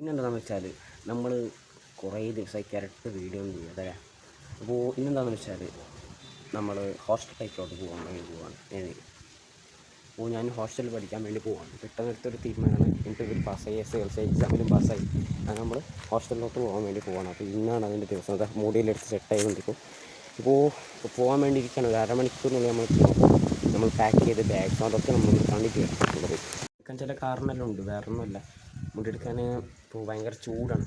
ഇന്നെന്താണെന്ന് വെച്ചാൽ നമ്മൾ കുറേ ദിവസമായി കരട്ട് വീഡിയോ ഒന്നും ചെയ്യാതെ അപ്പോൾ ഇന്നെന്താണെന്ന് വെച്ചാൽ നമ്മൾ ഹോസ്റ്റൽ ടൈപ്പിലോട്ട് പോകാൻ വേണ്ടി പോവാണ്. അപ്പോൾ ഞാൻ ഹോസ്റ്റലിൽ പഠിക്കാൻ വേണ്ടി പോവാണ്. പെട്ടെന്നെടുത്തൊരു തീരുമാനമാണ് തീരുമാനമാണ് ഇന്റർവ്യൂവിൽ പാസ്സായി എസ് എൽ സി എക്സാമിലും പാസ്സായി അത് നമ്മൾ ഹോസ്റ്റലിലോട്ട് പോകാൻ വേണ്ടി പോവാണ്. അപ്പോൾ ഇന്നാണ് അതിന്റെ ദിവസം. അത് മൂടിയിലെടുത്ത് സെറ്റ് കൊണ്ടിരിക്കും ഇപ്പോൾ പോകാൻ വേണ്ടി ഇരിക്കുകയാണ് ഒരു അരമണിക്കൂറിനുള്ളിൽ നമ്മൾ നമ്മൾ പാക്ക് ചെയ്ത് ബാഗ്സ് അതൊക്കെ നമ്മൾ കണ്ടിട്ട് എടുക്കാൻ ചില കാരണമെല്ലാം ഉണ്ട്. വേറെ ഒന്നുമില്ല മുടിയെടുക്കാൻ ഇപ്പോൾ ഭയങ്കര ചൂടാണ്.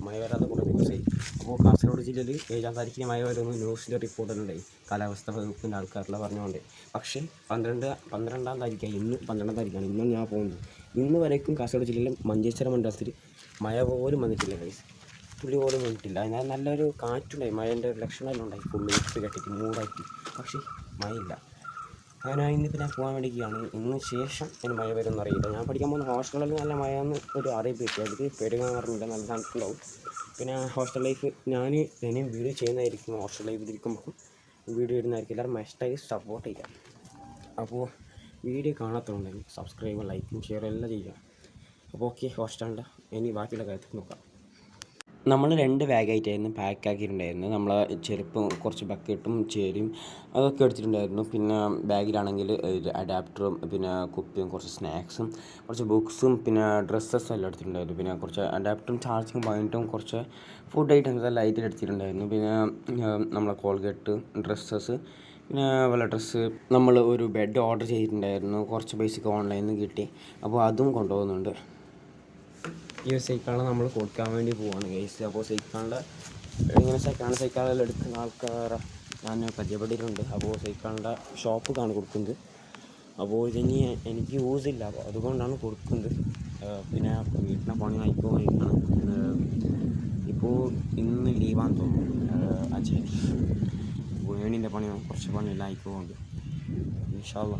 മഴ വരാതെ കുറേ ദിവസമായി അപ്പോൾ കാസർഗോഡ് ജില്ലയിൽ ഏഴാം താരീഖിന് മഴ വരുമെന്ന് ന്യൂസിന്റെ റിപ്പോർട്ടിലുണ്ടായി കാലാവസ്ഥ വകുപ്പിന്റെ ആൾക്കാരെല്ലാം പറഞ്ഞുകൊണ്ട് പക്ഷേ പന്ത്രണ്ട് പന്ത്രണ്ടാം താരീഖായി ഇന്ന് പന്ത്രണ്ടാം താരീഖാണ് ഇന്നും ഞാൻ പോകുന്നത്. ഇന്ന് വരേക്കും കാസർഗോഡ് ജില്ലയിലെ മഞ്ചേശ്വരം മണ്ഡലത്തിൽ മഴ പോലും വന്നിട്ടില്ല ഗൈസ് തുള്ളി പോലും വന്നിട്ടില്ല. അതിനാൽ നല്ലൊരു കാറ്റുണ്ടായി. മഴേന്റെ ഒരു ലക്ഷണമെല്ലാം ഉണ്ടായി. ഫുള്ള് ഇട്ട് കെട്ടിട്ട് മൂടാക്കി. പക്ഷേ മഴയില്ല. അങ്ങനെ ഇന്നിപ്പോൾ ഞാൻ പോകാൻ വേണ്ടിയിരിക്കുകയാണ്. ഇന്ന് ശേഷം ഞാൻ മഴ വരുമെന്ന് അറിയില്ല. ഞാൻ പഠിക്കാൻ പോകുന്ന ഹോസ്റ്റലിൽ നല്ല മഴ എന്ന് ഒരു അറിയിപ്പ് കിട്ടി. അതിൽ പെരുകാൻ പറഞ്ഞില്ല നല്ല തണുപ്പുണ്ടാവും. പിന്നെ ഹോസ്റ്റൽ ലൈഫ് ഞാൻ ഇനിയും വീഡിയോ ചെയ്യുന്നതായിരിക്കും. ഹോസ്റ്റൽ ലൈഫിൽ ഇരിക്കുമ്പോൾ വീഡിയോ ഇടുന്നതായിരിക്കും. എല്ലാവരും മെസ്റ്റായി സപ്പോർട്ട് ചെയ്യാം അപ്പോൾ വീഡിയോ കാണാത്തതുണ്ടെങ്കിൽ സബ്സ്ക്രൈബ് ലൈക്കും ഷെയർ എല്ലാം ചെയ്യാം അപ്പോൾ ഓക്കെ ഹോസ്റ്റലിന്റെ ഇനി ബാക്കിയുള്ള കാര്യത്തിൽ നോക്കാം. നമ്മൾ രണ്ട് ബാഗായിട്ടായിരുന്നു പാക്ക് ആക്കിയിട്ടുണ്ടായിരുന്നത് നമ്മൾ ചെരുപ്പും കുറച്ച് ബക്കറ്റും ചേരും അതൊക്കെ എടുത്തിട്ടുണ്ടായിരുന്നു. പിന്നെ ബാഗിലാണെങ്കിൽ അഡാപ്റ്ററും പിന്നെ കുപ്പിയും കുറച്ച് സ്നാക്സും കുറച്ച് ബുക്സും പിന്നെ ഡ്രസ്സസും എല്ലാം എടുത്തിട്ടുണ്ടായിരുന്നു. പിന്നെ കുറച്ച് അഡാപ്റ്ററും ചാർജിങ് പോയിന്റും കുറച്ച് ഫുഡ് ഐറ്റംസ് എല്ലാം ആയിട്ട് എടുത്തിട്ടുണ്ടായിരുന്നു. പിന്നെ നമ്മളെ കോൾഗേറ്റ് ഡ്രസ്സസ് പിന്നെ വല്ല ഡ്രസ്സ് നമ്മൾ ഒരു ബെഡ് ഓർഡർ ചെയ്തിട്ടുണ്ടായിരുന്നു. കുറച്ച് പൈസക്ക് ഓൺലൈനിൽ നിന്ന് കിട്ടി. അപ്പോൾ അതും കൊണ്ടുപോകുന്നുണ്ട്. ഈ ഒരു സൈക്കിളാണ് നമ്മൾ കൊടുക്കാൻ വേണ്ടി പോവാണ്. ഗൈസ് അപ്പോൾ സൈക്കിളിന്റെ ഇങ്ങനെ സൈക്കിളാണ് സൈക്കിളെല്ലാം എടുക്കുന്ന ആൾക്കാരെ ഞാൻ പരിചയപ്പെട്ടിട്ടുണ്ട്. അപ്പോൾ സൈക്കിളിന്റെ ഷോപ്പിലാണ് കൊടുക്കുന്നത്. അപ്പോൾ ഇതിനി എനിക്ക് യൂസ് ഇല്ല. അപ്പോൾ അതുകൊണ്ടാണ് കൊടുക്കുന്നത്. പിന്നെ വീട്ടിലെ പണി ആയിപ്പോയിരിക്കണം ഇപ്പോൾ ഇന്ന് ലീവാന്ന് തോന്നുന്നു. അച്ഛൻ. വേണിന്റെ പണി കുറച്ച് പണിയെല്ലാം ആയിക്കോണ്ട് ഇൻഷാല്ല